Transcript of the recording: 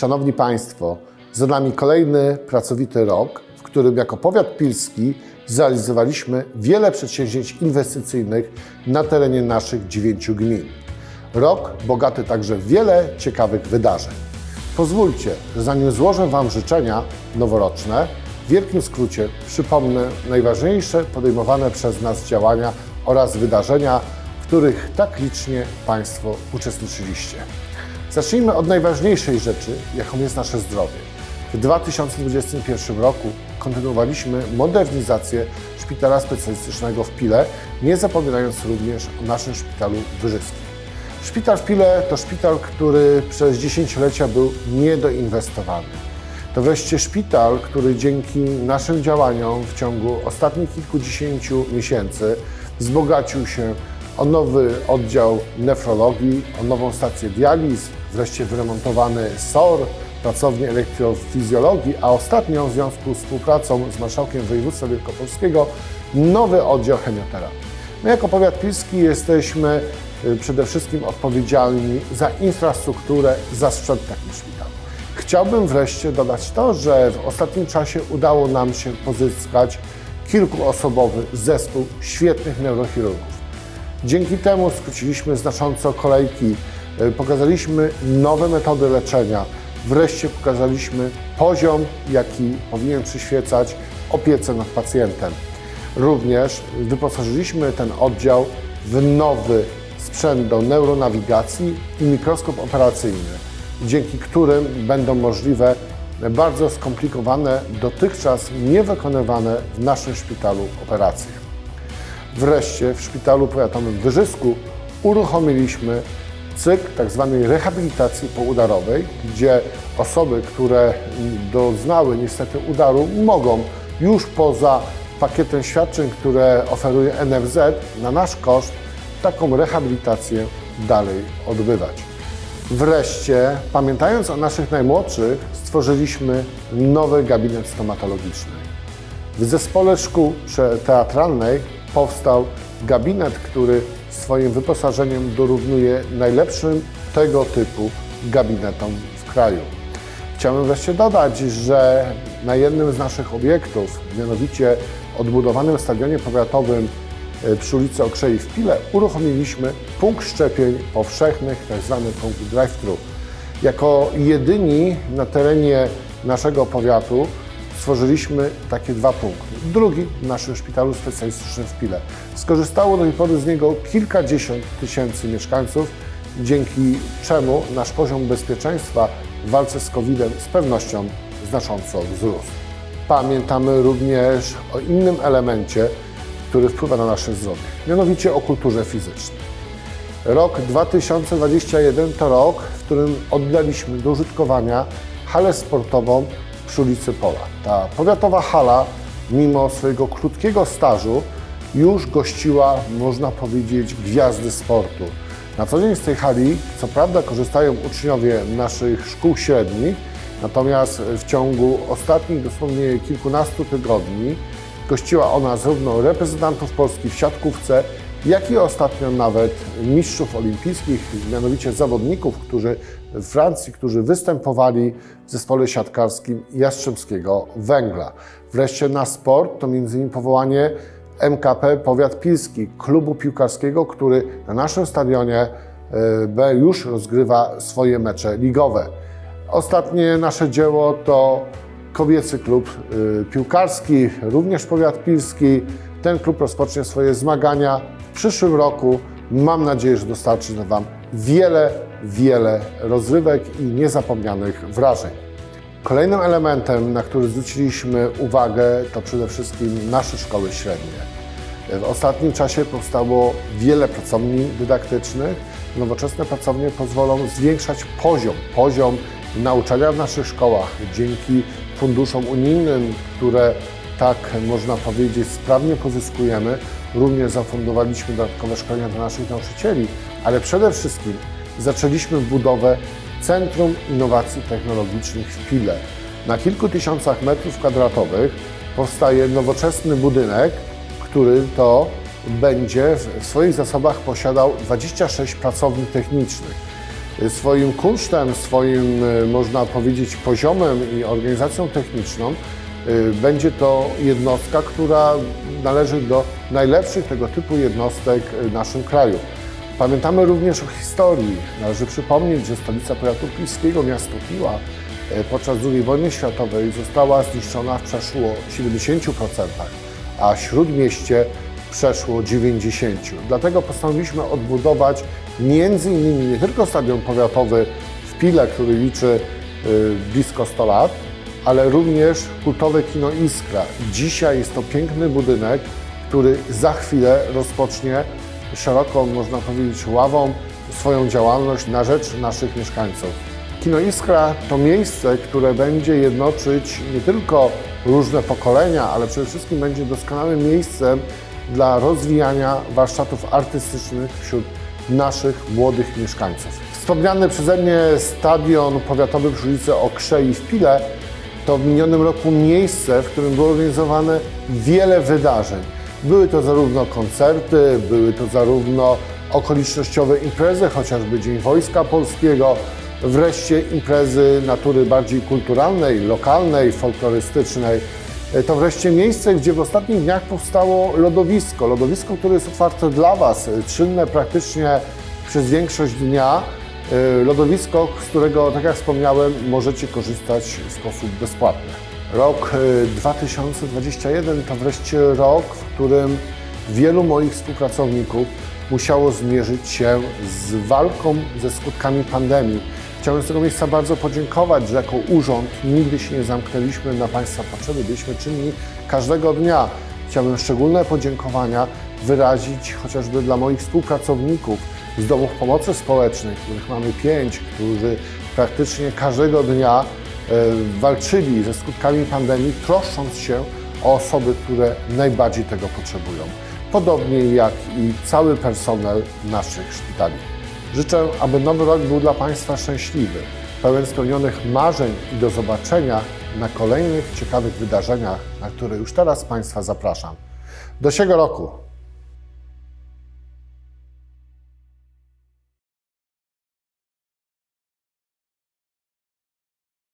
Szanowni Państwo, za nami kolejny pracowity rok, w którym jako powiat pilski zrealizowaliśmy wiele przedsięwzięć inwestycyjnych na terenie naszych dziewięciu gmin. Rok bogaty także w wiele ciekawych wydarzeń. Pozwólcie, że zanim złożę Wam życzenia noworoczne, w wielkim skrócie przypomnę najważniejsze podejmowane przez nas działania oraz wydarzenia, w których tak licznie Państwo uczestniczyliście. Zacznijmy od najważniejszej rzeczy, jaką jest nasze zdrowie. W 2021 roku kontynuowaliśmy modernizację szpitala specjalistycznego w Pile, nie zapominając również o naszym szpitalu wyżyskim. Szpital w Pile to szpital, który przez dziesięciolecia był niedoinwestowany. To wreszcie szpital, który dzięki naszym działaniom w ciągu ostatnich kilkudziesięciu miesięcy wzbogacił się o nowy oddział nefrologii, o nową stację dializ, wreszcie wyremontowany SOR, pracownię elektrofizjologii, a ostatnio w związku z współpracą z Marszałkiem Województwa Wielkopolskiego nowy oddział chemioterapii. My jako powiat pilski jesteśmy y, przede wszystkim odpowiedzialni za infrastrukturę, za sprzęt takich szpitali. Chciałbym wreszcie dodać to, że w ostatnim czasie udało nam się pozyskać kilkuosobowy zespół świetnych neurochirurgów. Dzięki temu skróciliśmy znacząco kolejki, y, pokazaliśmy nowe metody leczenia, wreszcie pokazaliśmy poziom, jaki powinien przyświecać opiece nad pacjentem. Również wyposażyliśmy ten oddział w nowy sprzęt do neuronawigacji i mikroskop operacyjny, dzięki którym będą możliwe bardzo skomplikowane, dotychczas niewykonywane w naszym szpitalu operacje. Wreszcie w szpitalu powiatowym w Wyżysku uruchomiliśmy cykl tzw. rehabilitacji poudarowej, gdzie osoby, które doznały niestety udaru, mogą już poza pakietem świadczeń, które oferuje NFZ, na nasz koszt taką rehabilitację dalej odbywać. Wreszcie, pamiętając o naszych najmłodszych, stworzyliśmy nowy gabinet stomatologiczny. W zespole szkół teatralnej powstał gabinet, który swoim wyposażeniem dorównuje najlepszym tego typu gabinetom w kraju. Chciałbym wreszcie dodać, że na jednym z naszych obiektów, mianowicie odbudowanym stadionie powiatowym e, przy ulicy Okrzei w Pile, uruchomiliśmy punkt szczepień powszechnych, tzw. punkt drive-thru. Jako jedyni na terenie naszego powiatu stworzyliśmy takie dwa punkty. Drugi w naszym szpitalu specjalistycznym w Pile. Skorzystało do tej pory z niego kilkadziesiąt tysięcy mieszkańców, dzięki czemu nasz poziom bezpieczeństwa w walce z COVID-em z pewnością znacząco wzrósł. Pamiętamy również o innym elemencie, który wpływa na nasze zdrowie, mianowicie o kulturze fizycznej. Rok 2021 to rok, w którym oddaliśmy do użytkowania halę sportową przy ulicy Pola. Ta powiatowa hala, mimo swojego krótkiego stażu, już gościła, można powiedzieć, gwiazdy sportu. Na co dzień z tej hali, co prawda, korzystają uczniowie naszych szkół średnich, natomiast w ciągu ostatnich dosłownie kilkunastu tygodni gościła ona zarówno reprezentantów Polski w siatkówce, jak i ostatnio nawet mistrzów olimpijskich, mianowicie zawodników, którzy w Francji, którzy występowali w zespole siatkarskim Jastrzębskiego Węgla. Wreszcie na sport to m.in. powołanie MKP Powiat Pilski, klubu piłkarskiego, który na naszym stadionie e, B już rozgrywa swoje mecze ligowe. Ostatnie nasze dzieło to kobiecy klub e, piłkarski, również Powiat Pilski. Ten klub rozpocznie swoje zmagania w przyszłym roku. Mam nadzieję, że dostarczy Wam wiele, wiele rozrywek i niezapomnianych wrażeń. Kolejnym elementem, na który zwróciliśmy uwagę, to przede wszystkim nasze szkoły średnie. W ostatnim czasie powstało wiele pracowni dydaktycznych. Nowoczesne pracownie pozwolą zwiększać poziom, poziom nauczania w naszych szkołach dzięki funduszom unijnym, które tak można powiedzieć sprawnie pozyskujemy. Również zafundowaliśmy dodatkowe szkolenia dla naszych nauczycieli, ale przede wszystkim zaczęliśmy budowę Centrum Innowacji Technologicznych w Pile. Na kilku tysiącach metrów kwadratowych powstaje nowoczesny budynek, który to będzie w swoich zasobach posiadał 26 pracowni technicznych. Swoim kunsztem, swoim, y, można powiedzieć, poziomem i organizacją techniczną będzie to jednostka, która należy do najlepszych tego typu jednostek w naszym kraju. Pamiętamy również o historii. Należy przypomnieć, że stolica powiatu pilskiego, miasto Piła, e, podczas II wojny światowej została zniszczona w przeszło 70%, a śródmieście przeszło 90%. Dlatego postanowiliśmy odbudować między innymi nie tylko stadion powiatowy w Pile, który liczy y, blisko 100 lat, ale również kultowe kino Iskra. Dzisiaj jest to piękny budynek, który za chwilę rozpocznie szeroką, można powiedzieć, ławą swoją działalność na rzecz naszych mieszkańców. Kino Iskra to miejsce, które będzie jednoczyć nie tylko różne pokolenia, ale przede wszystkim będzie doskonałym miejscem dla rozwijania warsztatów artystycznych wśród naszych młodych mieszkańców. Wspomniany przeze mnie stadion powiatowy przy ulicy Okrzei w Pile to w minionym roku miejsce, w którym było organizowane wiele wydarzeń. Były to zarówno koncerty, były to zarówno okolicznościowe imprezy, chociażby Dzień Wojska Polskiego, wreszcie imprezy natury bardziej kulturalnej, lokalnej, folklorystycznej. To wreszcie miejsce, gdzie w ostatnich dniach powstało lodowisko. Lodowisko, które jest otwarte dla Was, czynne praktycznie przez większość dnia. Y, Lodowisko, z którego, tak jak wspomniałem, możecie korzystać w sposób bezpłatny. Rok y, 2021 to wreszcie rok, w którym wielu moich współpracowników musiało zmierzyć się z walką ze skutkami pandemii. Chciałbym z tego miejsca bardzo podziękować, że jako urząd nigdy się nie zamknęliśmy na Państwa potrzeby, byliśmy czynni każdego dnia. Chciałbym szczególne podziękowania wyrazić chociażby dla moich współpracowników z domów pomocy społecznej, których mamy pięć, którzy praktycznie każdego dnia e, walczyli ze skutkami pandemii, troszcząc się o osoby, które najbardziej tego potrzebują. Podobnie jak i cały personel naszych szpitali. Życzę, aby nowy rok był dla Państwa szczęśliwy, pełen spełnionych marzeń i do zobaczenia na kolejnych ciekawych wydarzeniach, na które już teraz Państwa zapraszam. Do siego roku!